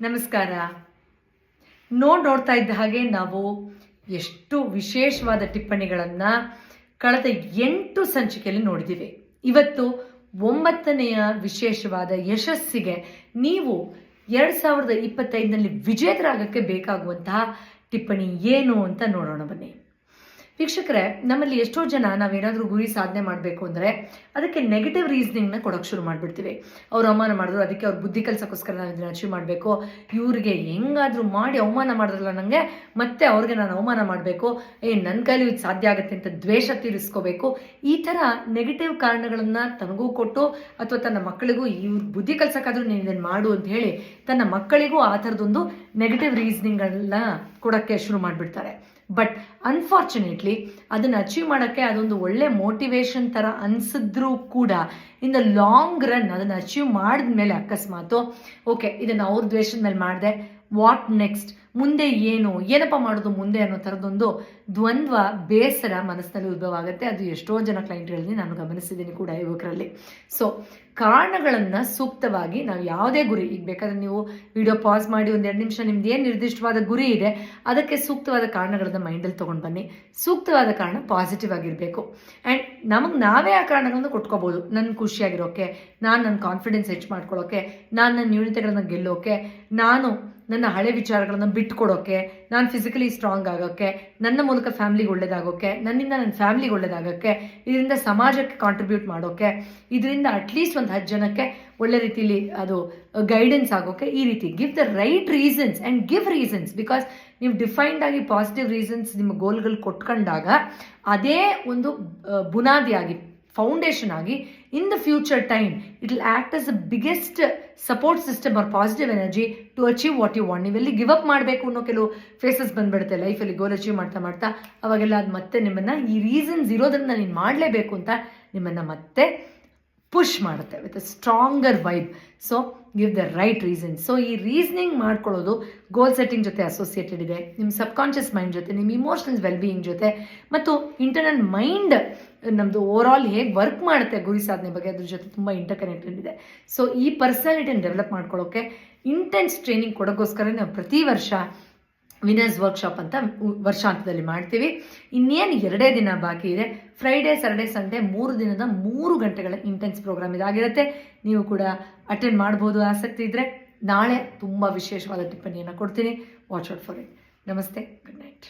ನಮಸ್ಕಾರ. ನೋಡ್ ನೋಡ್ತಾ ಇದ್ದ ಹಾಗೆ ನಾವು ಎಷ್ಟು ವಿಶೇಷವಾದ ಟಿಪ್ಪಣಿಗಳನ್ನು ಕಳೆದ ಎಂಟು ಸಂಚಿಕೆಯಲ್ಲಿ ನೋಡಿದ್ದೀವಿ ಇವತ್ತು ಒಂಬತ್ತನೆಯ ವಿಶೇಷವಾದ ಯಶಸ್ಸಿಗೆ ನೀವು ಎರಡು ಸಾವಿರದ ಇಪ್ಪತ್ತೈದನಲ್ಲಿ ವಿಜೇತರಾಗಕ್ಕೆ ಬೇಕಾಗುವಂತಹ ಟಿಪ್ಪಣಿ ಏನು ಅಂತ ನೋಡೋಣ ಬನ್ನಿ. ವೀಕ್ಷಕರೇ, ನಮ್ಮಲ್ಲಿ ಎಷ್ಟೋ ಜನ ನಾವೇನಾದರೂ ಗುರಿ ಸಾಧನೆ ಮಾಡಬೇಕು ಅಂದರೆ ಅದಕ್ಕೆ ನೆಗೆಟಿವ್ ರೀಸನಿಂಗ್ನ ಕೊಡೋಕೆ ಶುರು ಮಾಡಿಬಿಡ್ತೀವಿ. ಅವ್ರು ಅವಮಾನ ಮಾಡಿದ್ರು, ಅದಕ್ಕೆ ಅವ್ರ ಬುದ್ಧಿ ಕಲ್ಸೋಕ್ಕೋಸ್ಕರ ನಾನು ಇದನ್ನ ಅಚೀವ್ ಮಾಡಬೇಕು. ಇವ್ರಿಗೆ ಹೆಂಗಾದರೂ ಮಾಡಿ ಅವಮಾನ ಮಾಡಿದ್ರಲ್ಲ ನನಗೆ ಮತ್ತೆ ಅವ್ರಿಗೆ ನಾನು ಅವಮಾನ ಮಾಡಬೇಕು. ಏ ನನ್ನ ಕೈಲಿ ಇದು ಸಾಧ್ಯ ಆಗುತ್ತೆ ಅಂತ ದ್ವೇಷ ತೀರಿಸ್ಕೋಬೇಕು. ಈ ಥರ ನೆಗೆಟಿವ್ ಕಾರಣಗಳನ್ನು ತನಗೂ ಕೊಟ್ಟು, ಅಥವಾ ತನ್ನ ಮಕ್ಕಳಿಗೂ ಇವ್ರ ಬುದ್ಧಿ ಕಲ್ಸೋಕ್ಕಾದ್ರೂ ನೀನು ಇದನ್ನು ಮಾಡು ಅಂತ ಹೇಳಿ, ತನ್ನ ಮಕ್ಕಳಿಗೂ ಆ ಥರದೊಂದು ನೆಗೆಟಿವ್ ರೀಸನಿಂಗ್ಗಳನ್ನ ಕೊಡೋಕ್ಕೆ ಶುರು ಮಾಡಿಬಿಡ್ತಾರೆ. ಬಟ್ ಅನ್ಫಾರ್ಚುನೇಟ್ಲಿ ಅದನ್ನು ಅಚೀವ್ ಮಾಡೋಕ್ಕೆ ಅದೊಂದು ಒಳ್ಳೆ ಮೋಟಿವೇಶನ್ ಥರ ಅನಿಸಿದ್ರೂ ಕೂಡ ಇನ್ ದ ಲಾಂಗ್ ರನ್ ಅದನ್ನು ಅಚೀವ್ ಮಾಡಿದ್ಮೇಲೆ ಅಕಸ್ಮಾತು ಓಕೆ ಇದನ್ನು ಅವ್ರ ದ್ವೇಷದ ಮೇಲೆ ಮಾಡಿದೆ ವಾಟ್ ನೆಕ್ಸ್ಟ್ ಮುಂದೆ ಏನು? ಏನಪ್ಪ ಮಾಡೋದು ಮುಂದೆ ಅನ್ನೋ ಥರದೊಂದು ದ್ವಂದ್ವ, ಬೇಸರ ಮನಸ್ಸಿನಲ್ಲಿ ಉದ್ಭವ ಆಗುತ್ತೆ. ಅದು ಎಷ್ಟೋ ಜನ ಕ್ಲೈಂಟ್ಗಳಲ್ಲಿ ನಾನು ಗಮನಿಸಿದ್ದೀನಿ ಕೂಡ ಯುವಕರಲ್ಲಿ. ಸೊ ಕಾರಣಗಳನ್ನು ಸೂಕ್ತವಾಗಿ ನಾವು ಯಾವುದೇ ಗುರಿ, ಈಗ ಬೇಕಾದ್ರೆ ನೀವು ವಿಡಿಯೋ ಪಾಸ್ ಮಾಡಿ ಒಂದು ಎರಡು ನಿಮಿಷ, ನಿಮ್ದು ಏನು ನಿರ್ದಿಷ್ಟವಾದ ಗುರಿ ಇದೆ, ಅದಕ್ಕೆ ಸೂಕ್ತವಾದ ಕಾರಣಗಳನ್ನ ಮೈಂಡಲ್ಲಿ ತೊಗೊಂಡು ಬನ್ನಿ. ಸೂಕ್ತವಾದ ಕಾರಣ ಪಾಸಿಟಿವ್ ಆಗಿರಬೇಕು. ಆ್ಯಂಡ್ ನಮಗೆ ನಾವೇ ಆ ಕಾರಣಗಳನ್ನು ಕೊಟ್ಕೋಬೋದು. ನನ್ನ ಖುಷಿಯಾಗಿರೋಕ್ಕೆ ನಾನು ನನ್ನ ಕಾನ್ಫಿಡೆನ್ಸ್ ಹೆಚ್ಚು ಮಾಡ್ಕೊಳ್ಳೋಕೆ, ನಾನು ನನ್ನ ನ್ಯೂನತೆಗಳನ್ನ ಗೆಲ್ಲೋಕೆ, ನಾನು ನನ್ನ ಹಳೆ ವಿಚಾರಗಳನ್ನು ಬಿಟ್ಕೊಡೋಕ್ಕೆ ನಾನು ಫಿಸಿಕಲಿ ಸ್ಟ್ರಾಂಗ್ ಆಗೋಕ್ಕೆ ನನ್ನ ಮೂಲಕ ಫ್ಯಾಮ್ಲಿಗೆ ಒಳ್ಳೇದಾಗೋಕ್ಕೆ ನನ್ನಿಂದ ನನ್ನ ಫ್ಯಾಮ್ಲಿಗೆ ಒಳ್ಳೇದಾಗೋಕ್ಕೆ ಇದರಿಂದ ಸಮಾಜಕ್ಕೆ ಕಾಂಟ್ರಿಬ್ಯೂಟ್ ಮಾಡೋಕ್ಕೆ ಇದರಿಂದ ಅಟ್ಲೀಸ್ಟ್ ಒಂದು ಹತ್ತು ಜನಕ್ಕೆ ಒಳ್ಳೆ ರೀತಿಲಿ ಅದು ಗೈಡೆನ್ಸ್ ಆಗೋಕ್ಕೆ ಈ ರೀತಿ. Give the right reasons and give reasons because ನೀವು ಡಿಫೈನ್ಡ್ ಆಗಿ ಪಾಸಿಟಿವ್ ರೀಸನ್ಸ್ ನಿಮ್ಮ ಗೋಲ್ಗಳು ಕೊಟ್ಕೊಂಡಾಗ, ಅದೇ ಒಂದು ಬುನಾದಿಯಾಗಿ ಫೌಂಡೇಶನ್ ಆಗಿ in the future time it will act as the biggest support system or positive energy to achieve what you want ನೀವೆಲ್ಲಿ ಗಿವ್ ಅಪ್ ಮಾಡಬೇಕು ಅನ್ನೋ ಕೆಲವು ಫೇಸಸ್ ಬಂದ್ಬಿಡುತ್ತೆ. ಲೈಫಲ್ಲಿ ಗೋಲ್ ಅಚೀವ್ ಮಾಡ್ತಾ ಮಾಡ್ತಾ ಅವಾಗೆಲ್ಲ ಅದು ಮತ್ತೆ ನಿಮ್ಮನ್ನು ಈ ರೀಸನ್ಸ್ ಇರೋದನ್ನು ನೀನು ಮಾಡಲೇಬೇಕು ಅಂತ ನಿಮ್ಮನ್ನು ಮತ್ತೆ ಪುಷ್ ಮಾಡುತ್ತೆ with a stronger vibe so give the right reason so ಈ ರೀಸನಿಂಗ್ ಮಾಡ್ಕೊಳ್ಳೋದು ಗೋಲ್ ಸೆಟ್ಟಿಂಗ್ ಜೊತೆ ಅಸೋಸಿಯೇಟೆಡ್ ಇದೆ. ನಿಮ್ಮ ಸಬ್ಕಾನ್ಷಿಯಸ್ ಮೈಂಡ್ ಜೊತೆ, ನಿಮ್ಮ ಇಮೋಷನಲ್ ವೆಲ್ಬೀಯಿಂಗ್ ಜೊತೆ, ಮತ್ತು ಇಂಟರ್ನಲ್ ಮೈಂಡ್ ನಮ್ಮದು ಓವರ್ ಆಲ್ ಹೇಗೆ ವರ್ಕ್ ಮಾಡುತ್ತೆ ಗುರಿ ಸಾಧನೆ ಬಗ್ಗೆ ಅದ್ರ ಜೊತೆ ತುಂಬ ಇಂಟರ್ ಕನೆಕ್ಟೆಡ್ ಇದೆ. ಸೊ ಈ ಪರ್ಸನಾಲಿಟಿನ ಡೆವಲಪ್ ಮಾಡ್ಕೊಳ್ಳೋಕ್ಕೆ ಇಂಟೆನ್ಸ್ ಟ್ರೈನಿಂಗ್ ಕೊಡೋಕ್ಕೋಸ್ಕರ ನಾವು ಪ್ರತಿ ವರ್ಷ ವಿನರ್ಸ್ ವರ್ಕ್ಶಾಪ್ ಅಂತ ವರ್ಷಾಂತದಲ್ಲಿ ಮಾಡ್ತೀವಿ. ಇನ್ನೇನು ಎರಡೇ ದಿನ ಬಾಕಿ ಇದೆ. ಫ್ರೈಡೇ ಸ್ಯಾಟರ್ಡೇ ಸಂಡೇ ಮೂರು ದಿನದ ಮೂರು ಗಂಟೆಗಳ ಇಂಟೆನ್ಸ್ ಪ್ರೋಗ್ರಾಮ್ ಇದಾಗಿರುತ್ತೆ. ನೀವು ಕೂಡ ಅಟೆಂಡ್ ಮಾಡ್ಬೋದು ಆಸಕ್ತಿ ಇದ್ದರೆ ನಾಳೆ ತುಂಬ ವಿಶೇಷವಾದ ಟಿಪ್ಪಣಿಯನ್ನು ಕೊಡ್ತೀನಿ. ವಾಚ್ ಔಟ್ ಫಾರ್ ಇಟ್ ನಮಸ್ತೆ. Good night